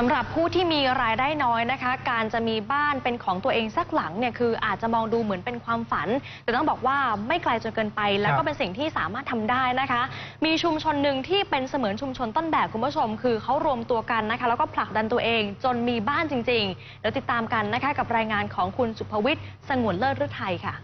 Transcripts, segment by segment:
สำหรับผู้ที่มีรายได้น้อยนะคะ การจะมีบ้านเป็นของตัวเองสักหลังเนี่ยคืออาจจะมองดูเหมือนเป็นความฝัน แต่ต้องบอกว่าไม่ไกลจนเกินไป แล้วครัก็บเป็นสิ่งที่สามารถทำได้นะคะ มีชุมชนหนึ่งที่เป็นเสมือนชุมชนต้นแบบคุณผู้ชม คือเขารวมตัวกันนะคะ แล้วก็ผลักดันตัวเองจนมีบ้านจริงๆเดี๋ยวติดตามกันนะคะกับรายงานของคุณสุภวิทย์สงวนเลิศฤทัยค่ะ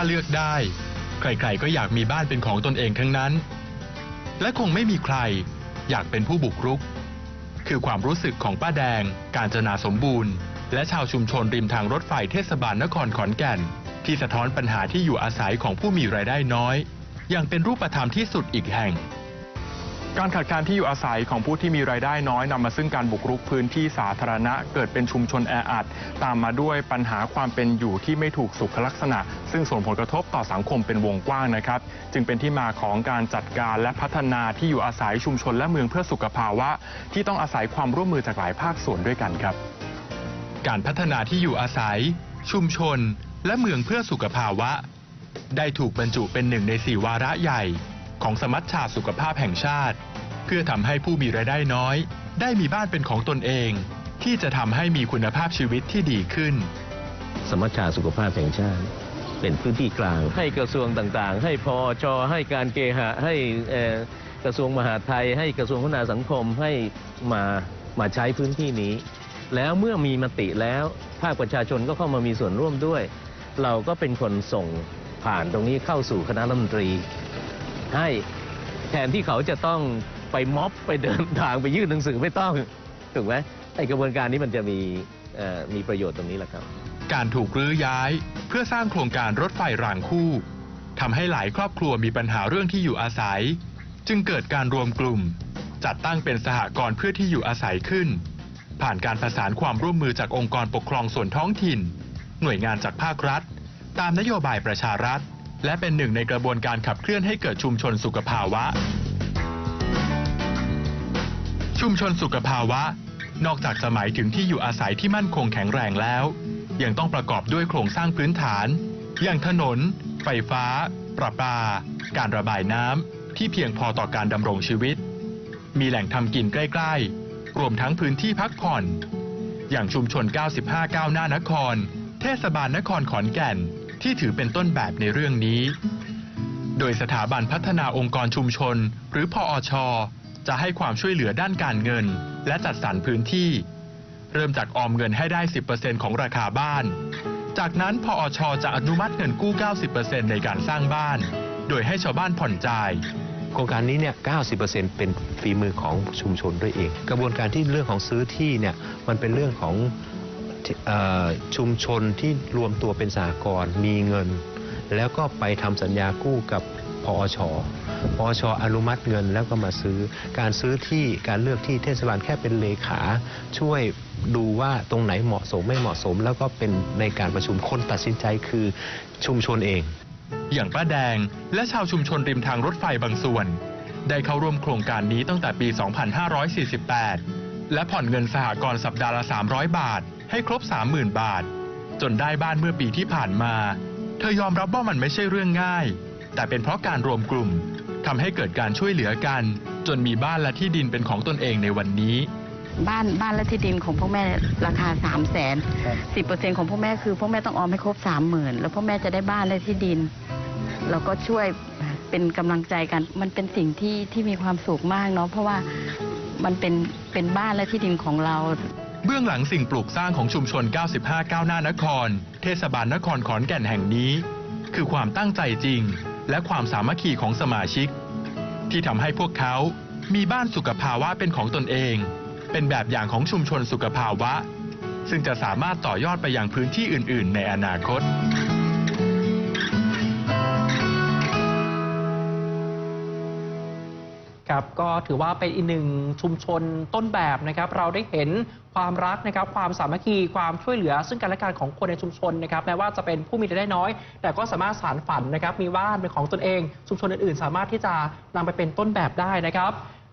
าเลือกได้ ใครๆก็อยากมีบ้านเป็นของตนเองทั้งนั้น และคงไม่มีใครอยากเป็นผู้บุกรุก คือความรู้สึกของป้าแดง การจนาสมบูรณ์ และชาวชุมชนริมทางรถไฟเทศบาลนครขอนแก่น ที่สะท้อนปัญหาที่อยู่อาศัยของผู้มีรายได้น้อย อย่างเป็นรูปธรรมที่สุดอีกแห่ง การขาดการที่อยู่อาศัยของผู้ที่มีรายได้น้อยนำมาซึ่งการบุกรุกพื้นที่สาธารณะ เกิดเป็นชุมชนแออัด ตามมาด้วยปัญหาความเป็นอยู่ที่ไม่ถูกสุขลักษณะ ซึ่งส่งผลกระทบต่อสังคมเป็นวงกว้างนะครับ จึงเป็นที่มาของการจัดการและพัฒนาที่อยู่อาศัยชุมชนและเมืองเพื่อสุขภาวะ ที่ต้องอาศัยความร่วมมือจากหลายภาคส่วนด้วยกันครับ การพัฒนาที่อยู่อาศัย ชุมชน และเมืองเพื่อสุขภาวะ ได้ถูกบรรจุเป็นหนึ่งในสี่วาระใหญ่ ของสมัชชาสุขภาพแห่งชาติ เพื่อทำให้ผู้มีรายได้น้อย ได้มีบ้านเป็นของตนเอง ที่จะทำให้มีคุณภาพชีวิตที่ดีขึ้น สมัชชาสุขภาพแห่งชาติ เป็นพื้นที่กลางให้กระทรวงต่างๆ ให้พอชอให้การเกหะให้กระทรวงมหาดไทย ให้กระทรวงพัฒนาสังคมให้มามาใช้พื้นที่นี้ แล้วเมื่อมีมติแล้วภาคประชาชนก็เข้ามามีส่วนร่วมด้วย เราก็เป็นคนส่งผ่านตรงนี้เข้าสู่คณะรัฐมนตรี ให้ แทนที่เขาจะต้องไปม็อบไปเดินทางไปยื่นหนังสือไม่ต้องถูกไหมไอกระบวนการนี้มันจะมีมีประโยชน์ตรงนี้แหละครับ การถูกรื้อย้ายเพื่อสร้างโครงการรถไฟรางคู่ทำให้หลายครอบครัวมีปัญหาเรื่องที่อยู่อาศัย จึงเกิดการรวมกลุ่ม จัดตั้งเป็นสหกรณ์เพื่อที่อยู่อาศัยขึ้น ผ่านการประสานความร่วมมือจากองค์กรปกครองส่วนท้องถิ่น หน่วยงานจากภาครัฐ ตามนโยบายประชารัฐ และเป็นหนึ่งในกระบวนการขับเคลื่อนให้เกิดชุมชนสุขภาวะ ชุมชนสุขภาวะ นอกจากจะหมายถึงที่อยู่อาศัยที่มั่นคงแข็งแรงแล้ว ยังต้องประกอบด้วยโครงสร้างพื้นฐาน อย่างถนน ไฟฟ้า ประปา การระบายน้ำที่เพียงพอต่อการดำรงชีวิต มีแหล่งทำกินใกล้ๆ รวมทั้งพื้นที่พักผ่อน อย่างชุมชน 95 ก้าวหน้านคร เทศบาลนครขอนแก่น ที่ถือเป็นต้นแบบในเรื่องนี้ โดยสถาบันพัฒนาองค์กรชุมชน หรือพออช จะให้ความช่วยเหลือด้านการเงิน และจัดสรรพื้นที่ เริ่มจากออมเงินให้ได้ 10%ของราคาบ้าน จากนั้นพออช จะอนุมัติเงินกู้ 90%ในการสร้างบ้าน โดยให้ชาวบ้านผ่อนจ่ายโครงการนี้เนี่ย 90%เป็นฝีมือของชุมชนด้วยเอง กระบวนการที่เรื่องของซื้อที่เนี่ย มันเป็นเรื่องของ ชุมชนที่รวมตัวเป็นสหกรณ์มีเงิน แล้วก็ไปทำสัญญากู้กับพอชพอชอนุมัติเงินแล้วก็มาซื้อ การซื้อที่การเลือกที่เทศบาลแค่เป็นเลขา ช่วยดูว่าตรงไหนเหมาะสมไม่เหมาะสม แล้วก็เป็นในการประชุมคนตัดสินใจคือชุมชนเอง อย่างป้าแดงและชาวชุมชนริมทางรถไฟบางส่วน ได้เข้าร่วมโครงการนี้ตั้งแต่ปี 2548 และผ่อนเงินสหกรณ์สัปดาห์ละ 300 บาท ให้ครบ 30,000 บาท จนได้บ้านเมื่อปีที่ผ่านมา เธอยอมรับว่ามันไม่ใช่เรื่องง่าย แต่เป็นเพราะการรวมกลุ่มทำให้เกิดการช่วยเหลือกัน จนมีบ้านและที่ดินเป็นของตนเองในวันนี้ บ้านบ้านและที่ดินของพวกแม่ราคาสามแสนสิบเปอร์เซ็นของพวกแม่คือพวกแม่ต้องออมให้ครบสามหมื่นแล้วพวกแม่จะได้บ้านและที่ดิน เราก็ช่วยเป็นกำลังใจกัน มันเป็นสิ่งที่ที่มีความสุขมากเนาะเพราะว่ามันเป็นเป็นบ้านและที่ดินของเรา เบื้องหลังสิ่งปลูกสร้างของชุมชน 95 ก้าวหน้านคร เทศบาลนครขอนแก่นแห่งนี้ คือความตั้งใจจริง และความสามัคคีของสมาชิก ที่ทำให้พวกเขามีบ้านสุขภาวะเป็นของตนเอง เป็นแบบอย่างของชุมชนสุขภาวะ ซึ่งจะสามารถต่อยอดไปยังพื้นที่อื่น ๆ ในอนาคต ครับก็ถือว่าเป็นอีกหนึ่งชุมชนต้นแบบนะครับ เราได้เห็นความรักนะครับ ความสามัคคีความช่วยเหลือ ซึ่งกันและกันของคนในชุมชนนะครับแม้ว่าจะเป็นผู้มีรายได้น้อย แต่ก็สามารถสานฝันนะครับ มีบ้านเป็นของตนเอง ชุมชนอื่นๆ สามารถที่จะนำไปเป็นต้นแบบได้นะครับ